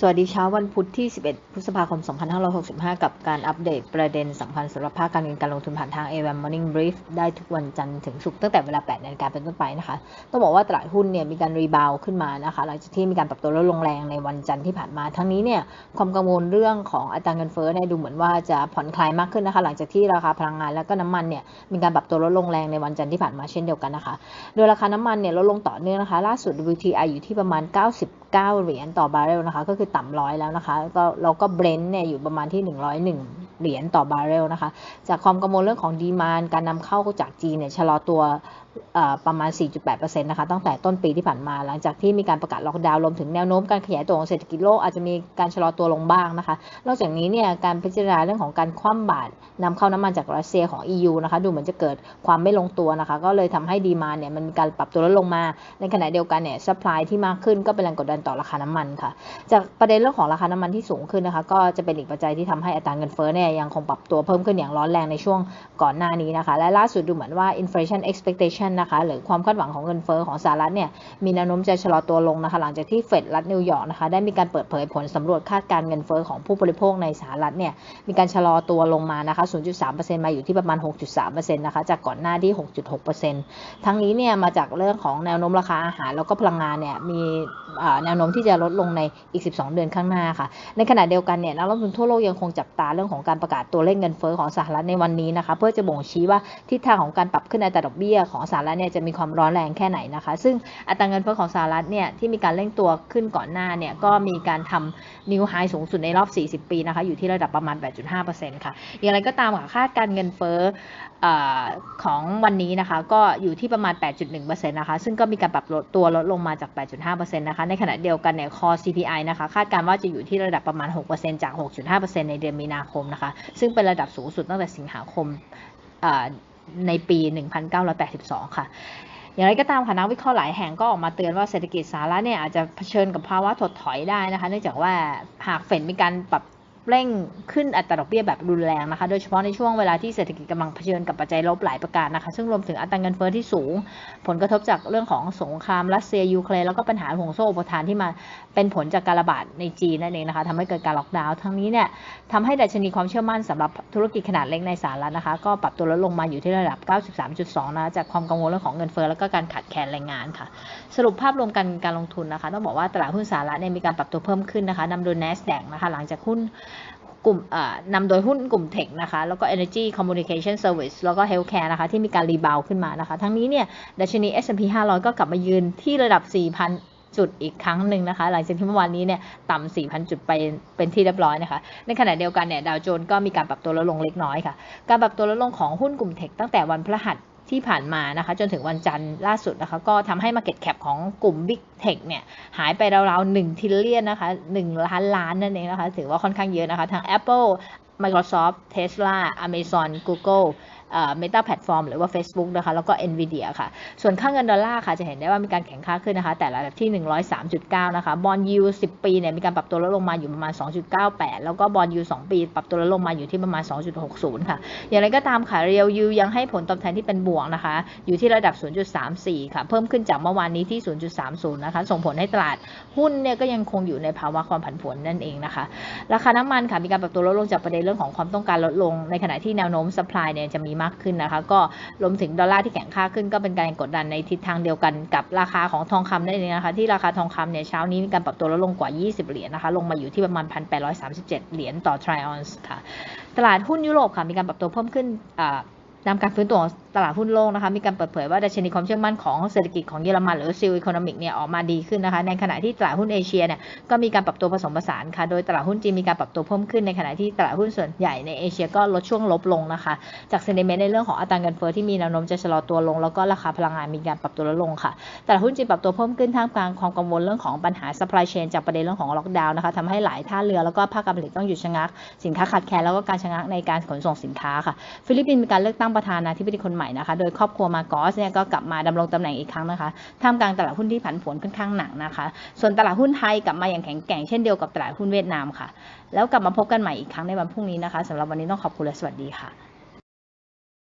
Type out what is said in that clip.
สวัสดีเช้าวันพุธที่ 11 พฤษภาคม 2565 กับการอัปเดตประเด็นสำคัญสำหรับภาคการเงินการลงทุนผ่านทาง AM Morning Brief ได้ทุกวันจันทร์ถึงศุกร์ตั้งแต่เวลา 8นาฬิกาเป็นต้นไปนะคะ ต้องบอกว่าตลาดหุ้นเนี่ยมีการรีบาวขึ้นมานะคะ หลังจากที่มีการปรับตัวลดลงแรงในวันจันทร์ที่ผ่านมา ทั้งนี้เนี่ยความกังวลเรื่องของอัตราเงินเฟ้อเนี่ยดูเหมือนว่าจะผ่อนคลายมากขึ้นนะคะ หลังจากที่ราคาพลังงานและก็น้ำมันเนี่ยมีการปรับตัวลดลงแรงในวันจันทร์ที่ผ่านมาเช่นเดียวกันนะคะ โดยราคาน้ำมันเนี่ยลดลงต่อเนื่องนะคะ ล่าสุด WTI อยู่ที่ประมาณ 90 9 เหรียญต่อบาร์เรลนะคะ ก็คือต่ำร้อยแล้วนะคะ ก็เราก็เบรนท์เนี่ยอยู่ประมาณที่ 101 เหรียญต่อบาร์เรลนะคะ จากความกังวลเรื่องของดีมานการนำเข้าจากจีนเนี่ยชะลอตัวประมาณ 4.8%นะคะ ตั้งแต่ต้นปีที่ผ่านมา หลังจากที่มีการประกาศล็อกดาวน์รวมถึงแนวโน้มการขยายตัวของเศรษฐกิจโลกอาจจะมีการชะลอตัวลงบ้างนะคะ นอกจากนี้เนี่ยการพิจารณาเรื่องของการคว่ำบาตรนำเข้าน้ำมันจากรัสเซียของ EU นะคะ ดูเหมือนจะเกิดความไม่ลงตัวนะคะ ก็เลยทำให้ดีมาเนี่ยมันมีการปรับตัวลดลงมา ในขณะเดียวกันเนี่ยซัพพลายที่มากขึ้นก็เป็นแรงกดดันต่อราคาน้ำมันค่ะ จากประเด็นเรื่องของราคาน้ำมันที่สูงขึ้นนะคะ ก็จะเป็นอีกปัจจัยที่ทำให้อัตราเงินเฟ้อเนี่ยยังคงปรับตัวเพิ่มขึ้นอย่างร้อนแรงในช่วงก่อนหน้านี้นะคะ และล่าสุดดูเหมือนว่า inflation expectation นะคะหรือความคาดหวังของเงินเฟ้อของสหรัฐเนี่ยมีแนวโน้มจะชะลอตัวลงนะคะหลังจากที่เฟดรัฐนิวยอร์กนะคะได้มีการเปิดเผยผลสำรวจคาดการเงินเฟ้อของผู้บริโภคในสหรัฐเนี่ยมีการชะลอตัวลงมานะคะ 0.3%มาอยู่ที่ประมาณ 6.3%นะคะจากก่อนหน้าที่ 6.6%ทั้งนี้เนี่ยมาจากเรื่องของแนวโน้มราคาอาหารแล้วก็พลังงานเนี่ยมีแนวโน้มที่จะลดลงในอีก 12 เดือนข้างหน้าค่ะ ในขณะเดียวกันเนี่ยนักลงทุนทั่วโลกยังคงจับตาเรื่องของการประกาศตัวเลขเงินเฟ้อของสหรัฐในวันนี้นะคะ เพื่อจะบ่งชี้ว่าทิศทางของการปรับขึ้นอัตราดอกเบี้ยของสหรัฐเนี่ยจะมีความร้อนแรงแค่ไหนนะคะ ซึ่งอัตราเงินเฟ้อของสหรัฐเนี่ยที่มีการเร่งตัวขึ้นก่อนหน้าเนี่ยก็มีการทำนิวไฮสูงสุดในรอบ 40 ปีนะคะอยู่ที่ระดับประมาณ 8.5%ค่ะอย่างไรก็ตามค่ะคาดการเงินเฟ้อของวันนี้นะคะก็อยู่ที่ประมาณ 8.1%นะคะซึ่งก็มีการปรับลดตัวลดลงมาจาก 8.5%นะคะในขณะเดียวกันเนี่ย core CPI นะคะคาดการว่าจะอยู่ที่ระดับประมาณ 6%จาก 6.5%ในเดือนมีนาคมนะคะซึ่งเป็นระดับสูงสุดตั้งแต่สิงหาคมในปี 1982 ค่ะ อย่างไรก็ตามค่ะนักวิเคราะห์หลายแห่งก็ออกมาเตือนว่าเศรษฐกิจสหรัฐเนี่ยอาจจะเผชิญกับภาวะถดถอยได้นะคะ เนื่องจากว่าหากเฟดมีการปรับ เร่งขึ้นอัตราดอกเบี้ยแบบรุนแรงนะคะ โดยเฉพาะในช่วงเวลาที่เศรษฐกิจกำลังเผชิญกับปัจจัยลบหลายประการนะคะ ซึ่งรวมถึงอัตราเงินเฟ้อที่สูง ผลกระทบจากเรื่องของสงครามรัสเซียยูเครนแล้วก็ปัญหาห่วงโซ่อุปทานที่มาเป็นผลจากการระบาดในจีนนั่นเองนะคะทำให้เกิดการล็อกดาวน์ทั้งนี้เนี่ยทำให้ดัชนีความเชื่อมั่นสำหรับธุรกิจขนาดเล็กในสหรัฐนะคะ ก็ปรับตัวลดลงมาอยู่ที่ระดับ 93.2 นะจากความกังวลเรื่องของเงินเฟ้อแล้วก็การขาดแคลนแรงงานค่ะ สรุปภาพรวมการการลงทุนนะคะ ต้องบอกว่าตลาดหุ้นสหรัฐเนี่ยมีการปรับตัวเพิ่มขึ้นนะคะนำโดย NASDAQ นะคะหลังจากหุ้น กลุ่มนำโดยหุ้นกลุ่มเทคนะคะ แล้วก็ Energy Communication Service แล้วก็ Healthcare นะคะ ที่มีการรีบาวขึ้นมานะคะ ทั้งนี้เนี่ยดัชนี S&P 500 ก็กลับมายืนที่ระดับ 4,000จุดอีกครั้งหนึ่งนะคะ หลังจากที่เมื่อวานนี้เนี่ยต่ำ 4,000 จุดไปเป็นที่เรียบร้อยนะคะ ในขณะเดียวกันเนี่ยดาวโจนส์ก็มีการปรับตัวลดลงเล็กน้อยค่ะ การปรับตัวลดลงของหุ้นกลุ่มเทคตั้งแต่วันพฤหัส ที่ผ่านมานะคะ จนถึงวันจันทร์ล่าสุดนะคะ ก็ทำให้ Market Cap ของกลุ่ม Big Tech เนี่ย หายไปราวๆ1ทิลเลียนนะคะ1ล้านล้านนั่นเองนะคะ ถือว่าค่อนข้างเยอะนะคะ ทั้ง Apple Microsoft Tesla Amazon Google เมตาแพลตฟอร์มหรือว่า Facebook นะคะ แล้วก็ NVIDIA ค่ะ ส่วนค่าเงินดอลลาร์ค่ะ จะเห็นได้ว่ามีการแข็งค่าขึ้นนะคะ แต่ระดับที่ 103.9 นะคะ บอลยู10 ปีเนี่ย มีการปรับตัวลดลงมาอยู่ประมาณ 2.98 แล้วก็บอลยู2 ปี ปรับตัวลดลงมาอยู่ที่ประมาณ 2.60 ค่ะ อย่างไรก็ตามค่ะ เรียวยูยังให้ผลตอบแทนที่เป็นบวกนะคะ อยู่ที่ระดับ 0.34 ค่ะ เพิ่มขึ้นจากเมื่อวานนี้ที่ 0.30 นะคะ ส่งผลให้ตลาดหุ้นเนี่ยก็ยังคงอยู่ในภาวะความผันผวนนั่นเองนะคะ ราคาน้ำมันค่ะ มีการปรับตัวลดลงจากประเด็นรื่องของความต้องการลดลง ในขณะที่แนวโน้ม supply เนี่ยจะมีมากขึ้นนะคะ ก็รวมถึงดอลลาร์ที่แข็งค่าขึ้นก็เป็นการกดดันในทิศทางเดียวกันกับราคาของทองคำนั่นเองนะคะที่ราคาทองคำเนี่ยเช้านี้มีการปรับตัวลดลงกว่า 20 เหรียญนะคะ ลงมาอยู่ที่ประมาณ 1,837 เหรียญต่อทริออนส์ค่ะ ตลาดหุ้นยุโรปค่ะมีการปรับตัวเพิ่มขึ้น นำการฟื้นตัวของตลาดหุ้นโลกนะคะมีการเปิดเผยว่าดัชนีความเชื่อมั่นของเศรษฐกิจของเยอรมันหรือซิลอีโคโนมิกเนี่ยออกมาดีขึ้นนะคะในขณะที่ตลาดหุ้นเอเชียเนี่ยก็มีการปรับตัวผสมผสานค่ะโดยตลาดหุ้นจีนมีการปรับตัวเพิ่มขึ้นในขณะที่ตลาดหุ้นส่วนใหญ่ในเอเชียก็ลดช่วงลบลงนะคะจากเซนิเมนต์ในเรื่องของอัตราเงินเฟ้อที่มีแนวโน้มจะชะลอตัวลง แล้วก็ราคาพลังงานมีการปรับตัวลดลงค่ะตลาดหุ้นจีนปรับตัวเพิ่มขึ้นท่ามกลางความกังวลเรื่องของปัญหา supply chain จากประเด็นเรื่องของล็อกดาวน์นะคะทำให้หลายท่าเรือแล้วก็ภาคการผลิตต้องหยุดชะงัก สินค้าขาดแคลนแล้วก็การชะงักในการขนส่งสินค้าค่ะฟิลิปปินส์มีการเลือกตั้งประธานาธิบดีคนใหม่นะคะ โดยครอบครัวมาโกสเนี่ยก็กลับมาดำรงตำแหน่งอีกครั้งนะคะท่ามกลางตลาดหุ้นที่ผันผวนค่อนข้างหนักนะคะ ส่วนตลาดหุ้นไทยกลับมาอย่างแข็งแกร่งเช่นเดียวกับตลาดหุ้นเวียดนามค่ะ แล้วกลับมาพบกันใหม่อีกครั้งในวันพรุ่งนี้นะคะสำหรับวันนี้ต้องขอบคุณและสวัสดีค่ะ